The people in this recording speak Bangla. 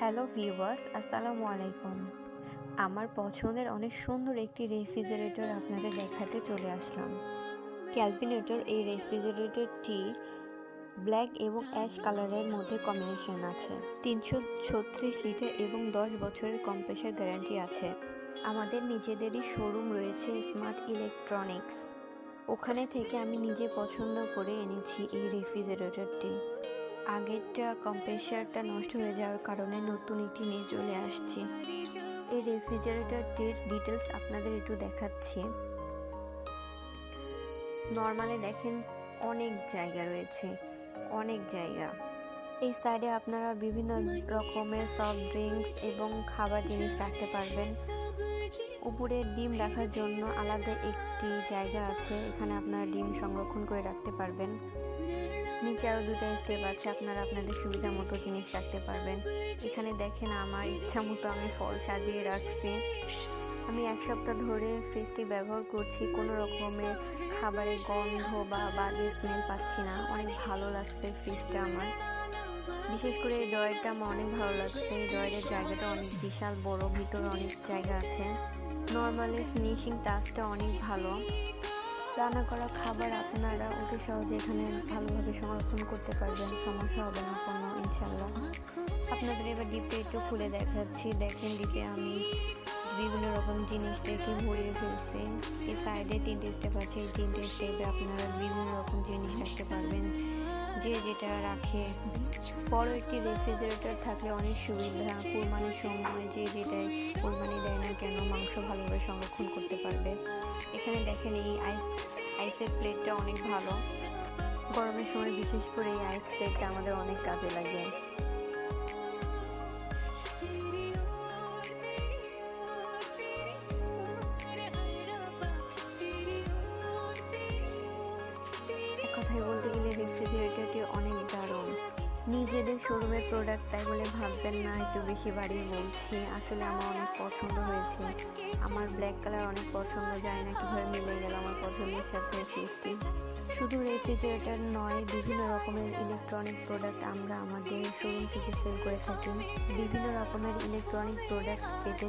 হ্যালো ভিউয়ার্স, আসসালামু আলাইকুম। আমার পছন্দের অনেক সুন্দর একটি রেফ্রিজারেটর আপনাদের দেখাতে চলে আসলাম। ক্যালভিনেটর এই রেফ্রিজারেটরটি ব্ল্যাক এবং অ্যাশ কালারের মধ্যে কম্বিনেশন আছে। তিনশো ছত্রিশ লিটার এবং দশ বছরের কম্প্রেসার গ্যারান্টি আছে। আমাদের নিজেদেরই শোরুম রয়েছে স্মার্ট ইলেকট্রনিক্স। ওখানে থেকে আমি নিজে পছন্দ করে এনেছি এই রেফ্রিজারেটরটি। আগেরটা কম্প্রেসারটা নষ্ট হয়ে যাওয়ার কারণে নতুন একটি নিয়ে চলে আসছি। এই রেফ্রিজারেটরটির ডিটেলস আপনাদের একটু দেখাচ্ছি। নর্মালে দেখেন অনেক জায়গা রয়েছে, অনেক জায়গা। এই সাইডে আপনারা বিভিন্ন রকমের সফট ড্রিঙ্কস এবং খাবার জিনিস রাখতে পারবেন। উপরে ডিম রাখার জন্য আলাদা একটি জায়গা আছে, এখানে আপনারা ডিম সংরক্ষণ করে রাখতে পারবেন। নিচে আরও দুটো স্টেপ আছে, আপনারা আপনাদের সুবিধা মতো জিনিস রাখতে পারবেন। এখানে দেখেন আমার ইচ্ছা মতো আমি ফল সাজিয়ে রাখছি। আমি এক সপ্তাহ ধরে ফ্রিজটি ব্যবহার করছি, কোনো রকমের খাবারের গন্ধ বা বাজে স্মেল পাচ্ছি না। অনেক ভালো লাগছে ফ্রিজটা আমার। বিশেষ করে এই ডয়েরটা আমার অনেক ভালো লাগছে। এই ডয়ের জায়গাটা অনেক বিশাল, বড়, ভিতরে অনেক জায়গা আছে। নর্মালি ফিনিশিং টাচটা অনেক ভালো। রান্না করা খাবার আপনারা অতি সহজে এখানে ভালোভাবে সংরক্ষণ করতে পারবেন। সমস্যা হবে না কোনো ইনশাল্লাহ আপনাদের এবার ডিপে একটু খুলে দেখাচ্ছি। দেখেন ডিপে আমি বিভিন্ন রকম জিনিস রেখে ভরিয়ে ফেলছি। এই সাইডে তিনটে স্টেপ আছে। এই তিনটে স্টেপে আপনারা বিভিন্ন রকম জিনিস রাখতে পারবেন। যে যেটা রাখে। বড় একটি রেফ্রিজারেটর থাকলে অনেক সুবিধা। কোরবানির সময় যে যেটাই কোরবানি দেয় না কেন, মাংস ভালোভাবে সংরক্ষণ করতে পারবে। এখানে দেখেন এই আইস আইসের প্লেটটা অনেক ভালো। গরমের সময় বিশেষ করে এই আইস প্লেটটা আমাদের অনেক কাজে লাগে। নিজেদের শোরুমের প্রোডাক্ট তাই বলে ভাববেন না, একটু বেশি বাড়ি বলছি। আসলে আমার অনেক পছন্দ হয়েছে। আমার ব্ল্যাক কালার অনেক পছন্দ যায় না কীভাবে মিলে গেল আমার পছন্দের সাথে ফ্রিজটি শুধু রেফ্রিজারেটর নয়, বিভিন্ন রকমের ইলেকট্রনিক প্রোডাক্ট আমরা আমাদের শোরুম থেকে সেল করে থাকি। বিভিন্ন রকমের ইলেকট্রনিক প্রোডাক্ট পেতে